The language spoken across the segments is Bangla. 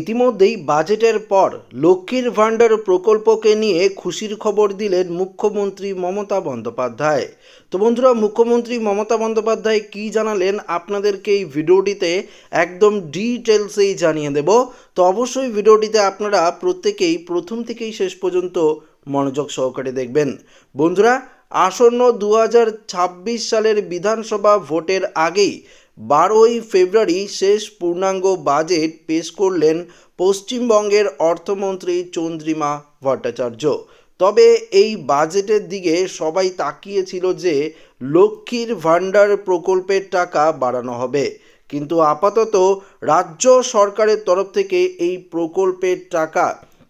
ইতিমধ্যেই বাজেটের পর লক্ষ্মীর ভাণ্ডার প্রকল্পকে নিয়ে খুশির খবর দিলেন মুখ্যমন্ত্রী মমতা বন্দ্যোপাধ্যায়। তো বন্ধুরা, মুখ্যমন্ত্রী মমতা বন্দ্যোপাধ্যায় কী জানালেন আপনাদেরকে এই ভিডিওটিতে একদম ডিটেলসেই জানিয়ে দেব। তো অবশ্যই ভিডিওটিতে আপনারা প্রত্যেকেই প্রথম থেকেই শেষ পর্যন্ত মনোযোগ সহকারে দেখবেন। বন্ধুরা, আসন্ন দু হাজার ছাব্বিশ সালের বিধানসভা ভোটের আগেই বারোই ফেব্রুয়ারি শেষ পূর্ণাঙ্গ বাজেট পেশ করলেন পশ্চিমবঙ্গের অর্থমন্ত্রী চন্দ্রিমা ভট্টাচার্য। তবে এই বাজেটের দিকে সবাই তাকিয়েছিল যে লক্ষ্মীর ভাণ্ডার প্রকল্পের টাকা বাড়ানো হবে। কিন্তু আপাতত রাজ্য সরকারের তরফ থেকে এই প্রকল্পের টাকা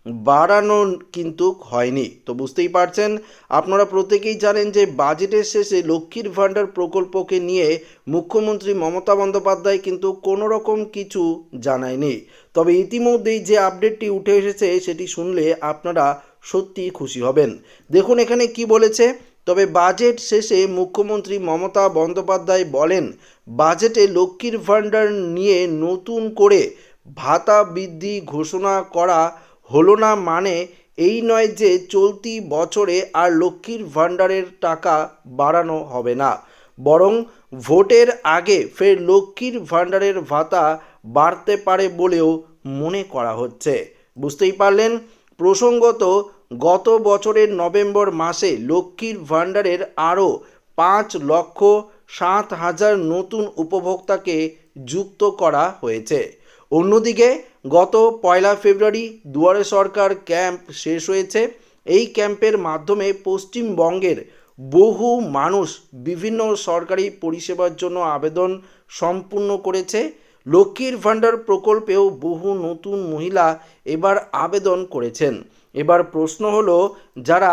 বাড়ানো কিন্তু হয়নি। তো বুঝতেই পারছেন, আপনারা প্রত্যেকেই জানেন যে বাজেটের শেষে লক্ষ্মীর ভাণ্ডার প্রকল্পকে নিয়ে মুখ্যমন্ত্রী মমতা বন্দ্যোপাধ্যায় কিন্তু কোনো রকম কিছু জানায়নি। তবে ইতিমধ্যেই যে আপডেটটি উঠে এসেছে সেটি শুনলে আপনারা সত্যিই খুশি হবেন। দেখুন এখানে কি বলেছে, তবে বাজেট শেষে মুখ্যমন্ত্রী মমতা বন্দ্যোপাধ্যায় বলেন, বাজেটে লক্ষ্মীর ভাণ্ডার নিয়ে নতুন করে ভাতা বৃদ্ধি ঘোষণা করা হলো না মানে এই নয় যে চলতি বছরে আর লক্ষ্মীর ভাণ্ডারের টাকা বাড়ানো হবে না। বরং ভোটের আগে ফের লক্ষ্মীর ভাণ্ডারের ভাতা বাড়তে পারে বলেও মনে করা হচ্ছে। বুঝতেই পারলেন? প্রসঙ্গত, গত বছরের নভেম্বর মাসে লক্ষ্মীর ভাণ্ডারের আরও পাঁচ লক্ষ সাত হাজার নতুন উপভোক্তাকে যুক্ত করা হয়েছে। অন্যদিকে গত পয়লা ফেব্রুয়ারি দুয়ারে সরকার ক্যাম্প শেষ হয়েছে। এই ক্যাম্পের মাধ্যমে পশ্চিমবঙ্গের বহু মানুষ বিভিন্ন সরকারি পরিষেবার জন্য আবেদন সম্পূর্ণ করেছে। লক্ষ্মীর ভাণ্ডার প্রকল্পেও বহু নতুন মহিলা এবার আবেদন করেছেন। এবার প্রশ্ন হলো, যারা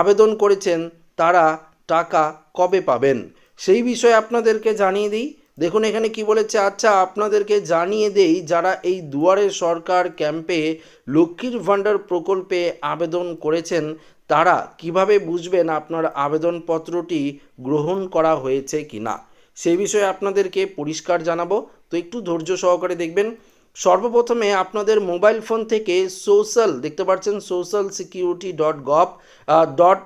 আবেদন করেছেন তারা টাকা কবে পাবেন? সেই বিষয়ে আপনাদেরকে জানিয়ে দিই। দেখুন, এখানে কি বলেছে? আচ্ছা আপনাদেরকে জানিয়ে দেই, যারা এই দুয়ারে সরকার ক্যাম্পে লক্ষ্মীর ভাণ্ডার প্রকল্পে আবেদন করেছেন, তারা কীভাবে বুঝবেন আপনার আবেদনপত্রটি গ্রহণ করা হয়েছে কি না সেই বিষয়ে আপনাদেরকে পরিষ্কার জানাব। তো একটু ধৈর্য সহকারে দেখবেন। সর্বপ্রথমে আপনাদের মোবাইল ফোন থেকে সোশ্যাল দেখতে পাচ্ছেন social security dot gov dot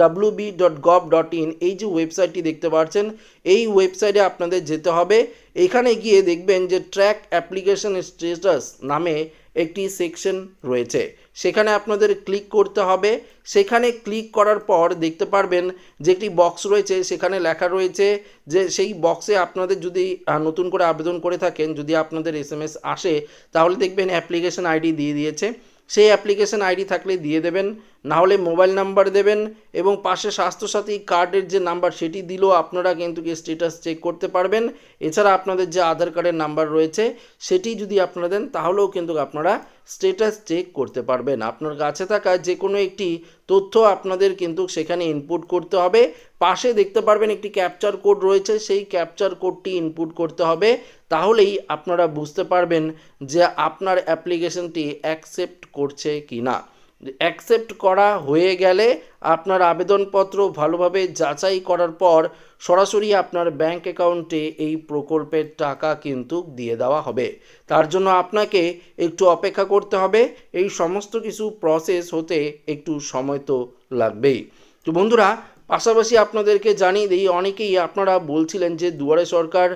W B dot gov dot in এই যে ওয়েবসাইটটি দেখতে পাচ্ছেন, এই ওয়েবসাইটে আপনাদের যেতে হবে। এখানে গিয়ে দেখবেন যে ট্র্যাক অ্যাপ্লিকেশন স্টেটাস নামে একটি সেকশন রয়েছে। সেখানে আপনাদের ক্লিক করতে হবে। সেখানে ক্লিক করার পর দেখতে পারবেন যে একটি বক্স রয়েছে, সেখানে লেখা রয়েছে যে সেই বক্সে আপনাদের যদি নতুন করে আবেদন করে থাকেন, যদি আপনাদের এস এম এস আসে, তাহলে দেখবেন অ্যাপ্লিকেশন আইডি দিয়ে দিয়েছে। সেই অ্যাপ্লিকেশন আইডি থাকলে দিয়ে দেবেন। না হলে মোবাইল নাম্বার দেবেন এবং পাশে স্বাস্থ্যসাথী কার্ডের যে নাম্বার সেটি দিলেও আপনারা কিন্তু স্টেটাস চেক করতে পারবেন। এছাড়া আপনাদের যে আধার কার্ডের নাম্বার রয়েছে সেটি যদি আপনারা দেন, তাহলেও কিন্তু আপনারা স্টেটাস চেক করতে পারবেন। আপনার কাছে থাকা যে কোনো একটি তথ্য আপনাদের কিন্তু সেখানে ইনপুট করতে হবে। পাশে দেখতে পারবেন একটি ক্যাপচার কোড রয়েছে, সেই ক্যাপচার কোডটি ইনপুট করতে হবে। তাহলেই আপনারা বুঝতে পারবেন যে আপনার অ্যাপ্লিকেশনটি অ্যাকসেপ্ট করছে কি না অ্যাকসেপ্ট করা হয়ে গেলে আপনার আবেদনপত্র ভালোভাবে যাচাই করার পর সরাসরি আপনার ব্যাংক অ্যাকাউন্টে এই প্রকল্পের টাকা কিন্তু দিয়ে দেওয়া হবে। তার জন্য আপনাকে একটু অপেক্ষা করতে হবে। এই সমস্ত কিছু প্রসেস হতে একটু সময় তো লাগবেই। তো বন্ধুরা পাশাপাশি আপনাদেরকে জানিয়ে দিই, অনেকেই আপনারা বলছিলেন যে দুয়ারে সরকার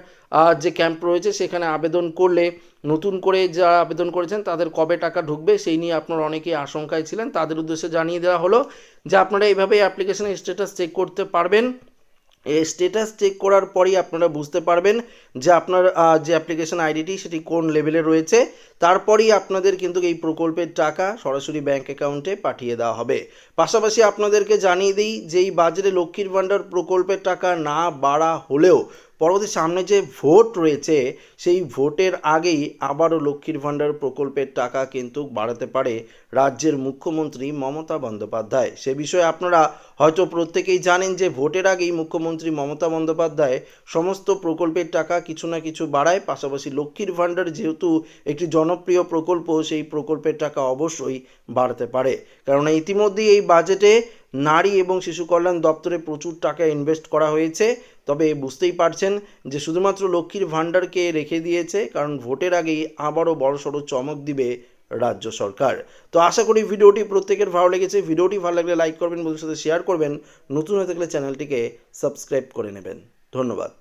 যে ক্যাম্প রয়েছে সেখানে আবেদন করলে, নতুন করে যারা আবেদন করেছেন তাদের কবে টাকা ঢুকবে সেই নিয়ে আপনারা অনেকেই আশঙ্কায় ছিলেন। তাদের উদ্দেশ্যে জানিয়ে দেওয়া হলো যে আপনারা এইভাবে অ্যাপ্লিকেশনের স্ট্যাটাস চেক করতে পারবেন। এই স্ট্যাটাস চেক করার পরই আপনারা বুঝতে পারবেন যে আপনার যে অ্যাপ্লিকেশন আইডিটি সেটি কোন লেভেলে রয়েছে। তারপরেই আপনাদের কিন্তু এই প্রকল্পের টাকা সরাসরি ব্যাঙ্ক অ্যাকাউন্টে পাঠিয়ে দেওয়া হবে। পাশাপাশি আপনাদেরকে জানিয়ে দিই যে এই বাজারে লক্ষ্মীর ভাণ্ডার প্রকল্পের টাকা না বাড়া হলেও পরবর্তী সামনে যে ভোট রয়েছে, সেই ভোটের আগেই আবারও লক্ষ্মীর ভাণ্ডার প্রকল্পের টাকা কিন্তু বাড়াতে পারে রাজ্যের মুখ্যমন্ত্রী মমতা বন্দ্যোপাধ্যায়। সে বিষয়ে আপনারা হয়তো প্রত্যেকেই জানেন যে ভোটের আগেই মুখ্যমন্ত্রী মমতা বন্দ্যোপাধ্যায় সমস্ত প্রকল্পের টাকা কিছু না কিছু বাড়ায়, পাশাপাশি লক্ষ্মীর ভাণ্ডার যেহেতু একটি জনপ্রিয় প্রকল্প, সেই প্রকল্পের টাকা অবশ্যই বাড়তে পারে। কারণ ইতিমধ্যেই এই বাজেটে নারী এবং শিশু কল্যাণ দপ্তরে প্রচুর টাকা ইনভেস্ট করা হয়েছে। তবে বুঝতেই পারছেন যে শুধুমাত্র লক্ষ্মীর ভাণ্ডারকে রেখে দিয়েছে, কারণ ভোটের আগেই আবারও বড়সড় চমক দিবে রাজ্য সরকার। তো আশা করি ভিডিওটি প্রত্যেকের ভালো লেগেছে। ভিডিওটি ভালো লাগলে লাইক করবেন বন্ধুর সাথে শেয়ার করবেন। নতুন হয়ে থাকলে চ্যানেলটিকে সাবস্ক্রাইব করে নেবেন। ধন্যবাদ।